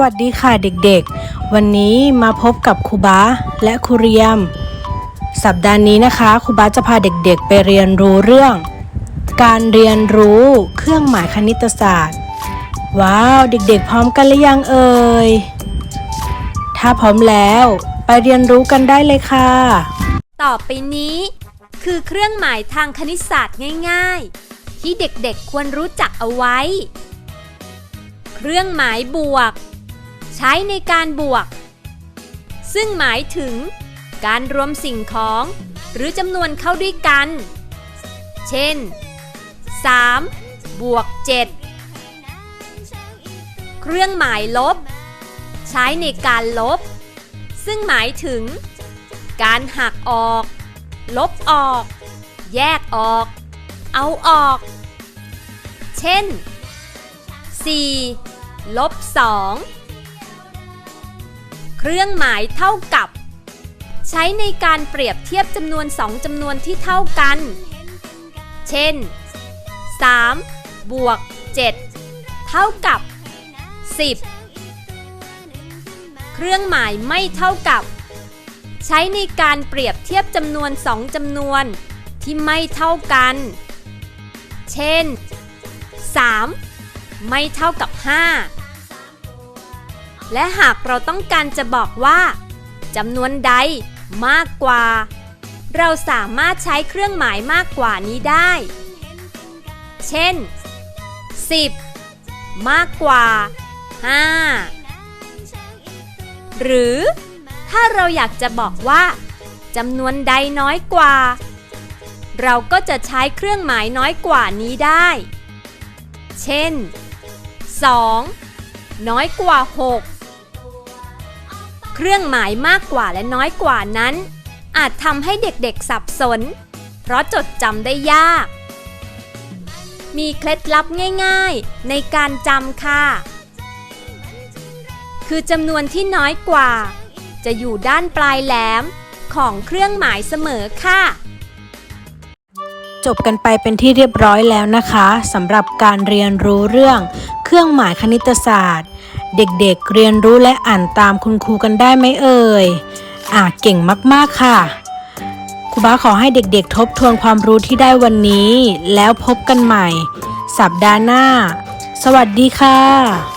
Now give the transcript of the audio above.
วัสดีค่ะเด็กๆ วันนี้มาพบกับครูบาและครูเรียม สัปดาห์นี้นะคะครูบาจะพาเด็กๆ ไปเรียนรู้เรื่อง การเรียนรู้เครื่องหมายคณิตศาสตร์ ว้าวเด็กๆ พร้อมกันหรือยังเอ่ย ถ้าพร้อมแล้วไปเรียนรู้กันได้เลยค่ะ ต่อไปนี้ คือเครื่องหมายทางคณิตศาสตร์ง่าย ๆ ที่เด็กๆควรรู้จักเอาไว้ เครื่องหมายบวก ใช้ในการบวก ซึ่งหมายถึง การรวมสิ่งของ หรือจำนวนเข้าด้วยกัน เช่น 3 บวก 7 เครื่องหมายลบ ใช้ในการลบ ซึ่งหมายถึง การหักออก ลบออก แยกออก เอาออก เช่น 4 ลบ 2 รื่องหมายเท่ากับ ใช้ในการเปรียบเทียบจำนวนสองจำนวนที่เท่ากัน เช่น 3 บวก 7 เท่ากับ 10 เครื่องหมายไม่เท่ากับ ใช้ในการเปรียบเทียบจำนวนสองจำนวนที่ไม่เท่ากัน เช่น 3 ไม่เท่ากับ 5 และหากเราต้องการจะบอกว่าจำนวนใดมากกว่า เราสามารถใช้เครื่องหมายมากกว่านี้ได้ เช่น 10 มากกว่า 5 หรือ ถ้าเราอยากจะบอกว่าจำนวนใดน้อยกว่า เราก็จะใช้เครื่องหมายน้อยกว่านี้ได้ เช่น 2 น้อยกว่า 6 เครื่องหมายมากกว่าและน้อยกว่านั้น อาจทำให้เด็กๆสับสน เพราะจดจำได้ยาก มีเคล็ดลับง่ายๆ ในการจำค่ะ คือจำนวนที่น้อยกว่า จะอยู่ด้านปลายแหลมของเครื่องหมายเสมอค่ะจบกันไปเป็นที่เรียบร้อยแล้วนะคะสำหรับการเรียนรู้เรื่อง เครื่องหมายคณิตศาสตร์ เด็กๆเรียนรู้และอ่านตามคุณครูกันได้ไหมเอ่ย อ่าเก่งมากๆค่ะครูบาขอให้เด็กๆ ทบทวนความรู้ที่ได้วันนี้ แล้วพบกันใหม่ สัปดาห์หน้า สวัสดีค่ะ